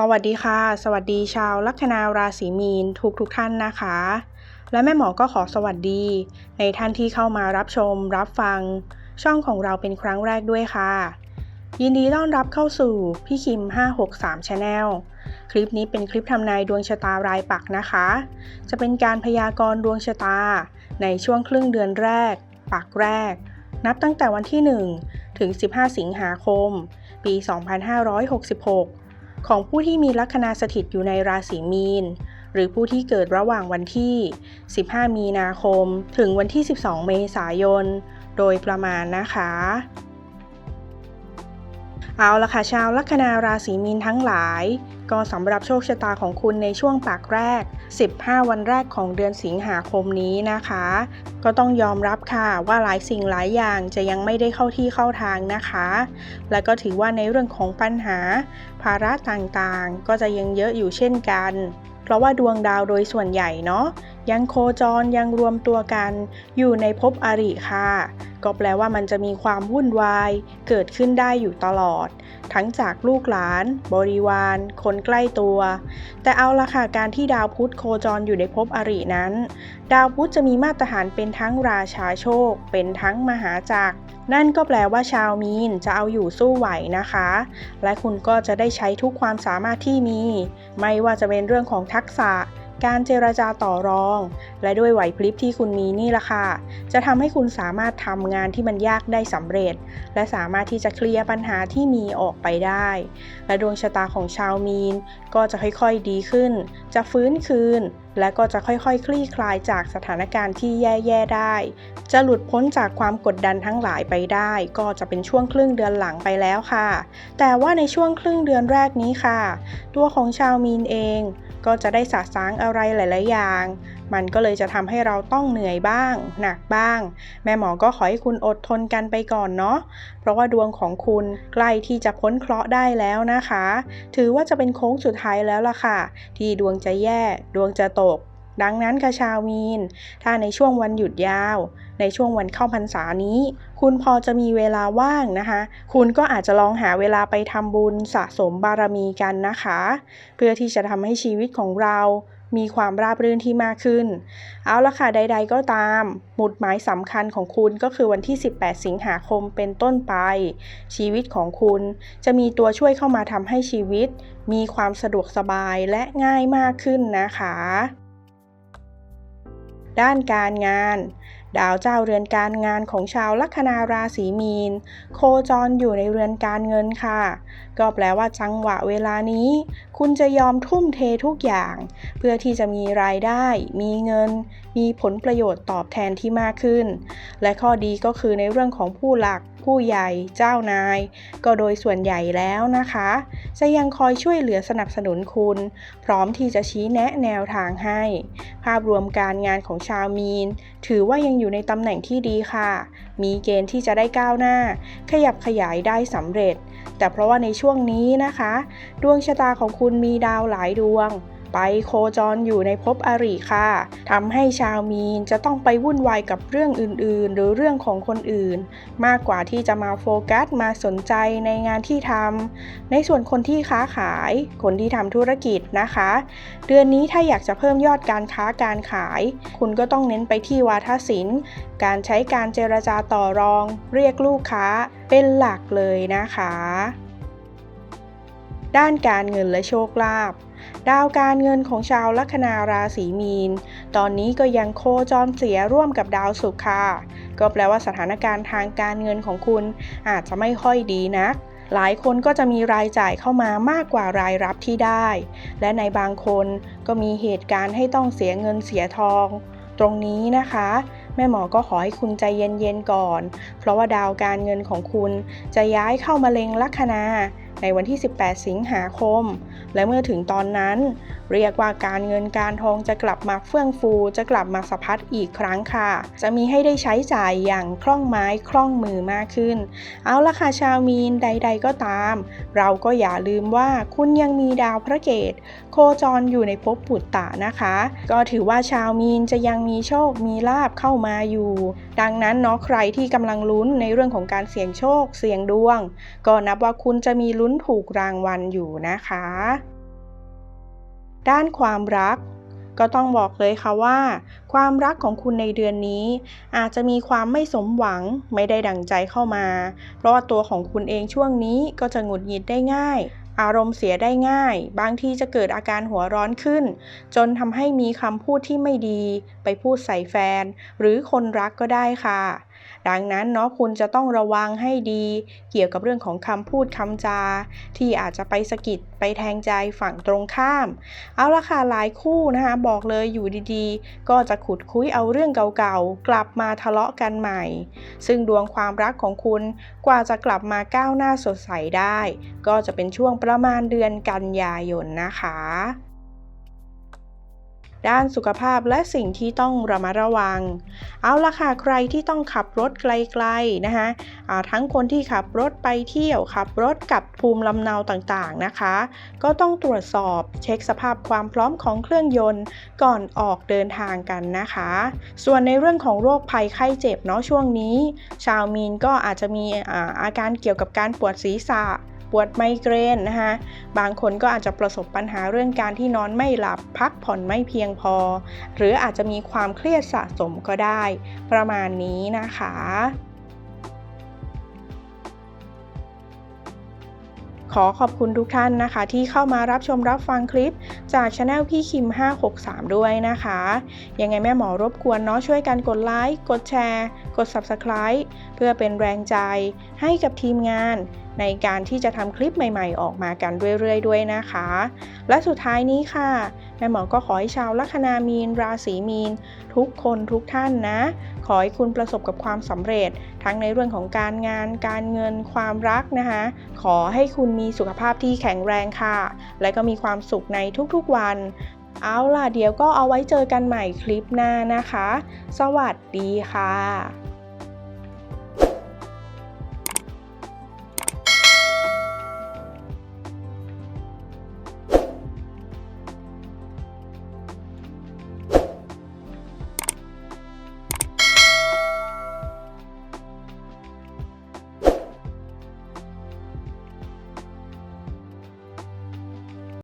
สวัสดีค่ะ สวัสดีชาวลัคนาราศีมีนทุกทุกท่านนะคะ และแม่หมอก็ขอสวัสดี ในท่านที่เข้ามารับชม รับฟัง ช่องของเราเป็นครั้งแรกด้วยค่ะ ยินดีต้อนรับเข้าสู่พี่คิม 563 Channel คลิปนี้เป็นคลิปทำนายดวงชะตารายปักนะคะ จะเป็นการพยากรณ์ดวงชะตา ในช่วงครึ่งเดือนแรก ปักแรก นับตั้งแต่วันที่ 1 ถึง 15 สิงหาคม ปี 2566 ของผู้ที่มีลัคนาสถิตอยู่ในราศีมีน หรือผู้ที่เกิดระหว่างวันที่ 15 มีนาคม ถึงวันที่ 12 เมษายน โดยประมาณนะคะ เอาละค่ะชาวลัคนาราศีมีนทั้งหลาย ก็สำหรับโชคชะตาของคุณในช่วงปากแรก 15 วันแรกของเดือนสิงหาคมนี้นะคะ ก็ต้องยอมรับค่ะว่าหลายสิ่งหลายอย่างจะยังไม่ได้เข้าที่เข้าทางนะคะ และก็ถือว่าในเรื่องของปัญหา ภาระต่างๆ ก็จะยังเยอะอยู่เช่นกัน เพราะว่าดวงดาวโดยส่วนใหญ่เนาะยังโคจรยังรวมตัวกัน อยู่ในภพอริค่ะ ก็แปลว่ามันจะมีความวุ่นวาย เกิดขึ้นได้อยู่ตลอด ทั้งจากลูกหลาน บริวาร คนใกล้ตัว แต่เอาละค่ะการที่ดาวพุธโคจรอยู่ในภพอรินั้น ดาวพุธจะมีมาตรฐานเป็นทั้งราชาโชค เป็นทั้งมหาจักรนั่นก็แปลว่าชาวมีนจะเอาอยู่สู้ไหวนะคะ และคุณก็จะได้ใช้ทุกความสามารถที่มี ไม่ว่าจะเป็นเรื่องของทักษะ การเจรจาต่อรอง และด้วยไหวพริบที่คุณมีนี่ละค่ะ จะทำให้คุณสามารถทำงานที่มันยากได้สำเร็จ และสามารถที่จะเคลียร์ปัญหาที่มีออกไปได้ และดวงชะตาของชาวมีน ก็จะค่อยๆดีขึ้น จะฟื้นคืน และก็จะค่อยๆ คลี่คลายจากสถานการณ์ที่แย่ๆได้ จะหลุดพ้นจากความกดดันทั้งหลายไปได้ ก็จะเป็นช่วงครึ่งเดือนหลังไปแล้วค่ะ แต่ว่าในช่วงครึ่งเดือนแรกนี้ค่ะ ตัวของชาวมีนเองก็จะได้สะสางอะไรหลาย ๆ อย่างมันก็เลยจะทำให้เราต้องเหนื่อยบ้าง หนักบ้าง แม่หมอก็ขอให้คุณอดทนกันไปก่อนเนาะเพราะว่าดวงของคุณใกล้ที่จะพ้นเคราะห์ได้แล้วนะคะ ถือว่าจะเป็นโค้งสุดท้ายแล้วล่ะค่ะ ที่ดวงจะแย่ดวงจะตกดังนั้นค่ะชาวมีน ถ้าในช่วงวันหยุดยาว ในช่วงวันเข้าพรรษานี้ คุณพอจะมีเวลาว่างนะคะ คุณก็อาจจะลองหาเวลาไปทำบุญสะสมบารมีกันนะคะ เพื่อที่จะทำให้ชีวิตของเรา มีความราบรื่นที่มากขึ้น เอาละค่ะใด ๆ ก็ตาม หมุดหมายสำคัญของคุณก็คือวันที่ 18 สิงหาคมเป็นต้นไป ชีวิตของคุณจะมีตัวช่วยเข้ามาทำให้ชีวิต มีความสะดวกสบายและง่ายมากขึ้นนะคะ ด้านการงาน ดาวเจ้าเรือนการงานของชาวลัคนาราศีมีน โคจรอยู่ในเรือนการเงินค่ะ ก็แปลว่าจังหวะเวลานี้ คุณจะยอมทุ่มเททุกอย่าง เพื่อที่จะมีรายได้ มีเงิน มีผลประโยชน์ตอบแทนที่มากขึ้น และข้อดีก็คือในเรื่องของผู้หลัก ผู้ใหญ่เจ้านาย ก็โดยส่วนใหญ่แล้วนะคะ จะยังคอยช่วยเหลือสนับสนุนคุณ พร้อมที่จะชี้แนะแนวทางให้ ภาพรวมการงานของชาวมีน ถือว่ายังอยู่ในตำแหน่งที่ดีค่ะ มีเกณฑ์ที่จะได้ก้าวหน้า ขยับขยายได้สำเร็จ แต่เพราะว่าในช่วงนี้นะคะ ดวงชะตาของคุณมีดาวหลายดวง ไปโคจรอยู่ในภพอริค่ะทำให้ชาวมีนจะต้องไปวุ่นวายกับเรื่องอื่นๆ หรือเรื่องของคนอื่น มากกว่าที่จะมาโฟกัสมาสนใจในงานที่ทำในส่วนคนที่ค้าขาย คนที่ทำธุรกิจนะคะ เดือนนี้ถ้าอยากจะเพิ่มยอดการค้าการขาย คุณก็ต้องเน้นไปที่วาทศิลป์ การใช้การเจรจาต่อรอง เรียกลูกค้าเป็นหลักเลยนะคะ ด้านการเงินและโชคลาภดาวการเงินของชาวลัคนาราศีมีน ตอนนี้ก็ยังโคจรเสียร่วมกับดาวศุกร์ค่ะ ก็แปลว่าสถานการณ์ทางการเงินของคุณอาจจะไม่ค่อยดีนัก หลายคนก็จะมีรายจ่ายเข้ามามากกว่ารายรับที่ได้ และในบางคนก็มีเหตุการณ์ให้ต้องเสียเงินเสียทอง ตรงนี้นะคะ แม่หมอก็ขอให้คุณใจเย็นๆก่อน เพราะว่าดาวการเงินของคุณจะย้ายเข้ามาเล็งลัคนา ในวันที่ 18 สิงหาคม และเมื่อถึงตอนนั้น เรียกว่าการเงินการทองจะกลับมาเฟื่องฟู จะกลับมาสะพัดอีกครั้งค่ะ จะมีให้ได้ใช้จ่ายอย่างคล่องไม้คล่องมือมากขึ้น เอาละค่ะชาวมีนใด ๆ ก็ตาม เราก็อย่าลืมว่าคุณยังมีดาวพระเกต โคจรอยู่ในภพปุตตะนะคะ ก็ถือว่าชาวมีนจะยังมีโชคมีลาบเข้ามาอยู่ ดังนั้นเนาะใครที่กำลังลุ้นในเรื่องของการเสี่ยงโชคเสี่ยงดวง ก็นับว่าคุณจะมีลุ้น้นถูกรางวัลอยู่นะคะ ด้านความรัก ก็ต้องบอกเลยค่ะว่า ความรักของคุณในเดือนนี้ อาจจะมีความไม่สมหวังไม่ได้ดั่งใจเข้ามา เพราะว่าตัวของคุณเองช่วงนี้ก็จะหงุดหงิดได้ง่ายอารมณ์เสียได้ง่าย บางทีจะเกิดอาการหัวร้อนขึ้น จนทำให้มีคำพูดที่ไม่ดี ไปพูดใส่แฟน หรือคนรักก็ได้ค่ะ ดังนั้นเนาะคุณจะต้องระวังให้ดี เกี่ยวกับเรื่องของคำพูดคำจา ที่อาจจะไปสะกิดไปแทงใจฝั่งตรงข้าม เอาละค่ะหลายคู่นะคะบอกเลยอยู่ดีๆ ก็จะขุดคุยเอาเรื่องเก่าๆ กลับมาทะเลาะกันใหม่ ซึ่งดวงความรักของคุณกว่าจะกลับมาก้าวหน้าสดใสได้ ก็จะเป็นช่วงประมาณเดือนกันยายนนะคะ ด้านสุขภาพและสิ่งที่ต้องระมัดระวัง เอาละค่ะใครที่ต้องขับรถไกลๆนะคะทั้งคนที่ขับรถไปเที่ยวขับรถกับภูมิลำเนาต่างๆนะคะ ก็ต้องตรวจสอบเช็คสภาพความพร้อมของเครื่องยนต์ก่อนออกเดินทางกันนะคะ ส่วนในเรื่องของโรคภัยไข้เจ็บเนาะช่วงนี้ ชาวมีนก็อาจจะมีอาอาการเกี่ยวกับการปวดศีรษะ ปวดไมเกรนนะคะบางคนก็อาจจะประสบปัญหาเรื่องการที่นอนไม่หลับพักผ่อนไม่เพียงพอ หรืออาจจะมีความเครียดสะสมก็ได้ ประมาณนี้นะคะขอขอบคุณทุกท่านนะคะ ที่เข้ามารับชมรับฟังคลิปจากช anel พี่คิม 563 ด้วยนะคะ ยังไงแม่หมอรบกวนเนาะช่วยกันกดไลค์ กดแชร์ กด Subscribe เพื่อเป็นแรงใจให้กับทีมงาน ในการที่จะทำคลิปใหม่ๆ ออกมากันเรื่อยๆ ด้วยนะคะ และสุดท้ายนี้ค่ะแม่หมอก็ขอให้ชาวลัคนามีน ราศีมีน ทุกคนทุกท่านนะ ขอให้คุณประสบกับความสำเร็จ ทั้งในเรื่องของการงาน การเงิน ความรักนะคะ ขอให้คุณมีสุขภาพที่แข็งแรงค่ะ และก็มีความสุขในทุกๆวัน เอาล่ะเดี๋ยวก็เอาไว้เจอกันใหม่คลิปหน้านะคะ สวัสดีค่ะ